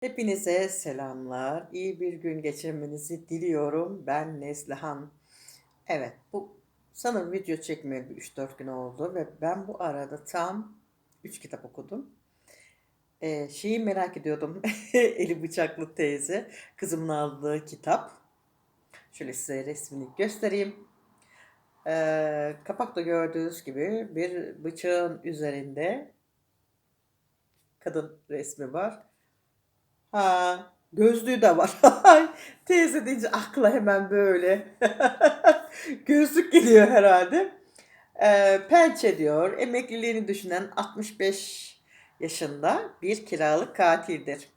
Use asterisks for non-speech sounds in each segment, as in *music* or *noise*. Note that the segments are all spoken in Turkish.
Hepinize selamlar. İyi bir gün geçirmenizi diliyorum. Ben Neslihan. Evet, bu sanırım video çekmeyeli bir 3-4 gün oldu ve ben bu arada tam 3 kitap okudum. Ee, şeyi merak ediyordum. *laughs* Eli Bıçaklı Teyze. Kızımın aldığı kitap. Şöyle size resmini göstereyim. Ee, kapakta gördüğünüz gibi bir bıçağın üzerinde kadın resmi var. Ha, gözlüğü de var. *laughs* Teyze deyince akla hemen böyle *laughs* gözlük geliyor herhalde. Eee, pençe diyor, emekliliğini düşünen 65 yaşında bir kiralık katildir.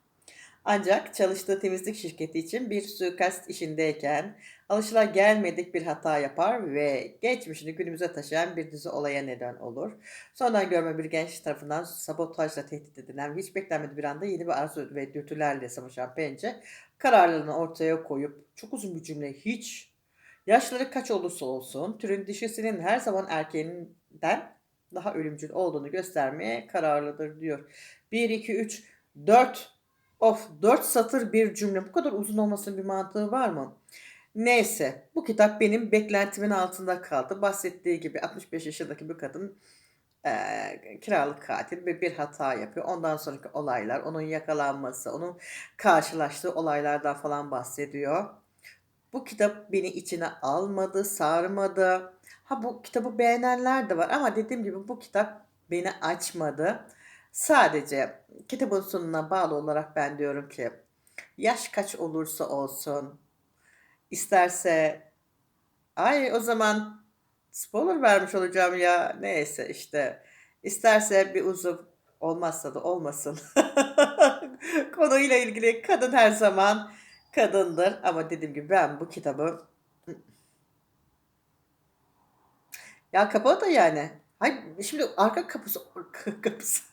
Ancak çalıştığı temizlik şirketi için bir suikast işindeyken alışılagelmedik bir hata yapar ve geçmişini günümüze taşıyan bir dizi olaya neden olur. Sonradan görme bir genç tarafından sabotajla tehdit edilen hiç beklenmedik bir anda yeni bir arzu ve dürtülerle savaşan Pence kararlılığını ortaya koyup çok uzun bir cümle hiç yaşları kaç olursa olsun türün dişisinin her zaman erkeğinden daha ölümcül olduğunu göstermeye kararlıdır diyor. 1, 2, 3, 4 Of 4 satır bir cümle. Bu kadar uzun olmasının bir mantığı var mı? Neyse bu kitap benim beklentimin altında kaldı. Bahsettiği gibi 65 yaşındaki bir kadın eee, kiralık katil ve bir hata yapıyor. Ondan sonraki olaylar, onun yakalanması, onun karşılaştığı olaylardan falan bahsediyor. Bu kitap beni içine almadı, sarmadı. Ha bu kitabı beğenenler de var ama dediğim gibi bu kitap beni açmadı. Sadece kitabın sonuna bağlı olarak ben diyorum ki yaş kaç olursa olsun isterse ay o zaman spoiler vermiş olacağım ya neyse işte isterse bir uzuv olmazsa da olmasın. *laughs* Konuyla ilgili kadın her zaman kadındır ama dediğim gibi ben bu kitabı ya kapağı da yani. Hayır, şimdi arka kapısı kapısı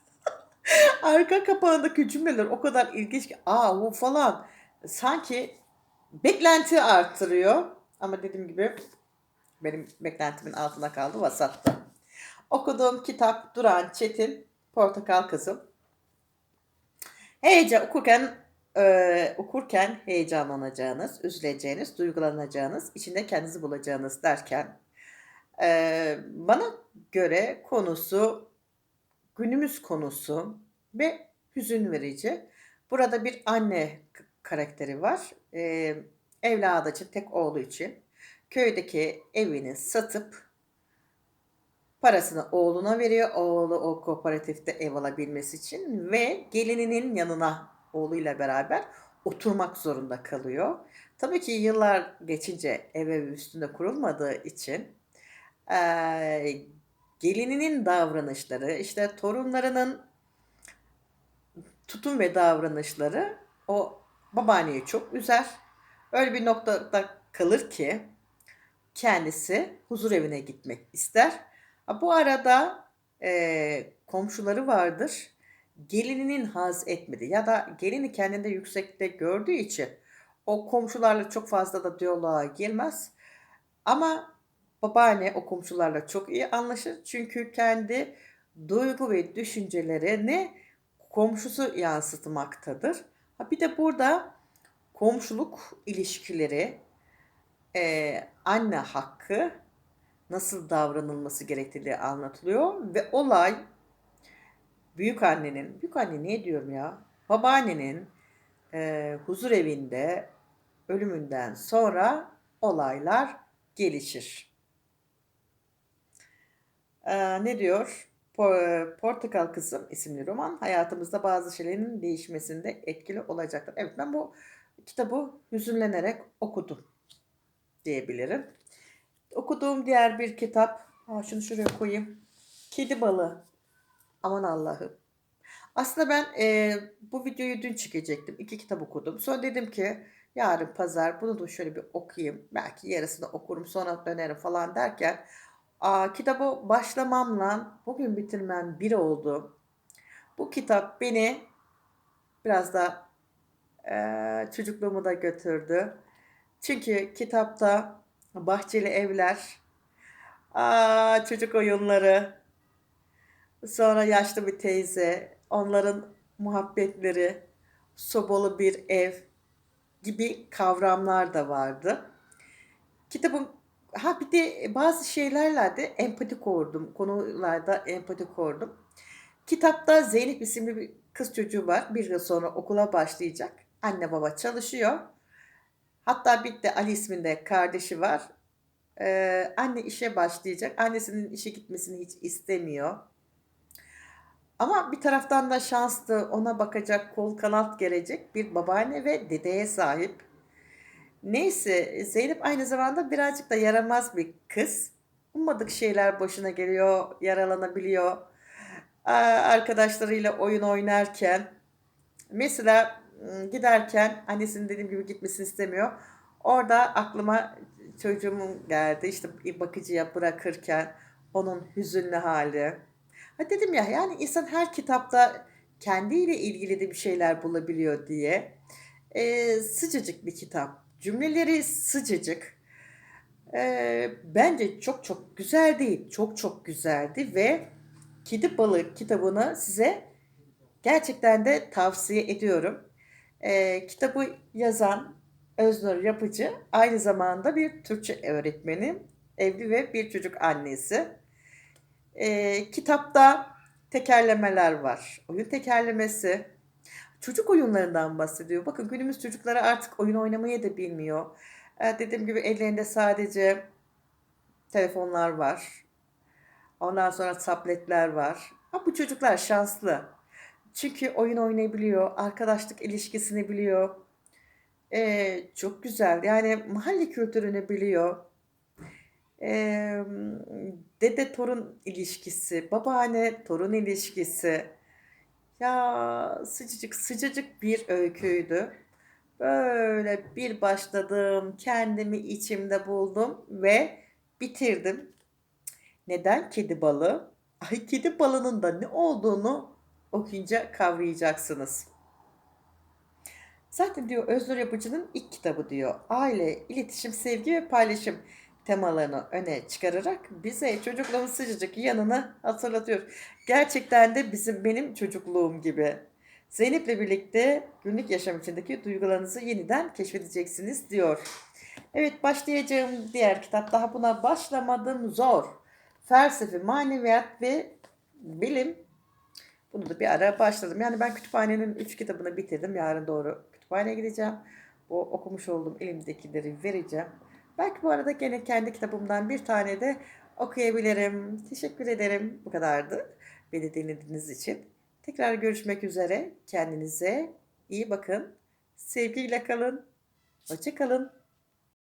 arka kapağındaki cümleler o kadar ilginç ki a u falan sanki beklenti arttırıyor ama dediğim gibi benim beklentimin altında kaldı vasatta. Okuduğum kitap Duran Çetin Portakal Kızım. Heyecan okurken e, okurken heyecanlanacağınız, üzüleceğiniz, duygulanacağınız, içinde kendinizi bulacağınız derken e, bana göre konusu günümüz konusu ve hüzün verici. Burada bir anne karakteri var. E, evladı için, tek oğlu için köydeki evini satıp parasını oğluna veriyor. Oğlu o kooperatifte ev alabilmesi için ve gelininin yanına oğluyla beraber oturmak zorunda kalıyor. Tabii ki yıllar geçince ev ev üstünde kurulmadığı için eee, gelininin davranışları, işte torunlarının tutum ve davranışları o babaanneyi çok üzer. Öyle bir noktada kalır ki kendisi huzur evine gitmek ister. Bu arada eee, komşuları vardır. Gelininin haz etmedi ya da gelini kendinde yüksekte gördüğü için o komşularla çok fazla da diyaloğa girmez. Ama babaanne o komşularla çok iyi anlaşır. Çünkü kendi duygu ve düşüncelerini komşusu yansıtmaktadır. Ha, bir de burada komşuluk ilişkileri, eee, anne hakkı nasıl davranılması gerektiği anlatılıyor ve olay büyükannenin, büyükanne niye diyorum ya? Babaannenin eee huzur evinde ölümünden sonra olaylar gelişir. Eee, ne diyor? Po- Portakal Kızım isimli roman hayatımızda bazı şeylerin değişmesinde etkili olacaktır. Evet ben bu kitabı hüzünlenerek okudum diyebilirim. Okuduğum diğer bir kitap, aa, şunu şuraya koyayım. Kedi Balı. Aman Allah'ım. Aslında ben e, bu videoyu dün çekecektim. İki kitap okudum. Sonra dedim ki yarın pazar bunu da şöyle bir okuyayım. Belki yarısını okurum sonra dönerim falan derken aa, kitabı başlamamla bugün bitirmem bir oldu. Bu kitap beni biraz da e, çocukluğumu da götürdü. Çünkü kitapta bahçeli evler, aa, çocuk oyunları, sonra yaşlı bir teyze, onların muhabbetleri, sobalı bir ev gibi kavramlar da vardı. Kitabın ha bir de bazı şeylerle de empati kurdum. Konularda empati kurdum. Kitapta Zeynep isimli bir kız çocuğu var. Bir yıl sonra okula başlayacak. Anne baba çalışıyor. Hatta bir de Ali isminde kardeşi var. Ee, anne işe başlayacak. Annesinin işe gitmesini hiç istemiyor. Ama bir taraftan da şanslı, ona bakacak, kol kanat gelecek bir babaanne ve dedeye sahip. Neyse, Zeynep aynı zamanda birazcık da yaramaz bir kız. Ummadık şeyler başına geliyor, yaralanabiliyor. Arkadaşlarıyla oyun oynarken, mesela ım, giderken annesinin dediğim gibi gitmesini istemiyor. Orada aklıma çocuğumun geldi. İşte bakıcıya bırakırken onun hüzünlü hali. Ha dedim ya yani insan her kitapta kendiyle ilgili de bir şeyler bulabiliyor diye. Ee, sıcacık bir kitap. Cümleleri sıcacık. Ee, bence çok çok güzel değil. Çok çok güzeldi ve Kedi Balık kitabını size gerçekten de tavsiye ediyorum. Ee, kitabı yazan Öznur Yapıcı aynı zamanda bir Türkçe öğretmeni, evli ve bir çocuk annesi. Ee, kitapta tekerlemeler var. Oyun tekerlemesi. Çocuk oyunlarından bahsediyor. Bakın günümüz çocukları artık oyun oynamayı da bilmiyor. Ee, dediğim gibi ellerinde sadece telefonlar var. Ondan sonra tabletler var. Ha, bu çocuklar şanslı. Çünkü oyun oynayabiliyor, arkadaşlık ilişkisini biliyor. Ee, çok güzel. Yani mahalle kültürünü biliyor. Ee, dede torun ilişkisi, babaanne torun ilişkisi. Ya sıcacık sıcacık bir öyküydü. Böyle bir başladım, kendimi içimde buldum ve bitirdim. Neden kedi balığı? Ay kedi balının da ne olduğunu okuyunca kavrayacaksınız. Zaten diyor Özgür Yapıcı'nın ilk kitabı diyor. Aile, iletişim, sevgi ve paylaşım temalarını öne çıkararak bize çocukluğun sıcacık yanını hatırlatıyor. Gerçekten de bizim benim çocukluğum gibi. Zeynep'le birlikte günlük yaşam içindeki duygularınızı yeniden keşfedeceksiniz diyor. Evet başlayacağım diğer kitap daha buna başlamadım zor. Felsefe, maneviyat ve bilim. Bunu da bir ara başladım. Yani ben kütüphanenin 3 kitabını bitirdim. Yarın doğru kütüphaneye gideceğim. Bu okumuş olduğum elimdekileri vereceğim. Belki bu arada gene kendi kitabımdan bir tane de okuyabilirim. Teşekkür ederim. Bu kadardı. Beni dinlediğiniz için. Tekrar görüşmek üzere. Kendinize iyi bakın. Sevgiyle kalın. Hoşça kalın.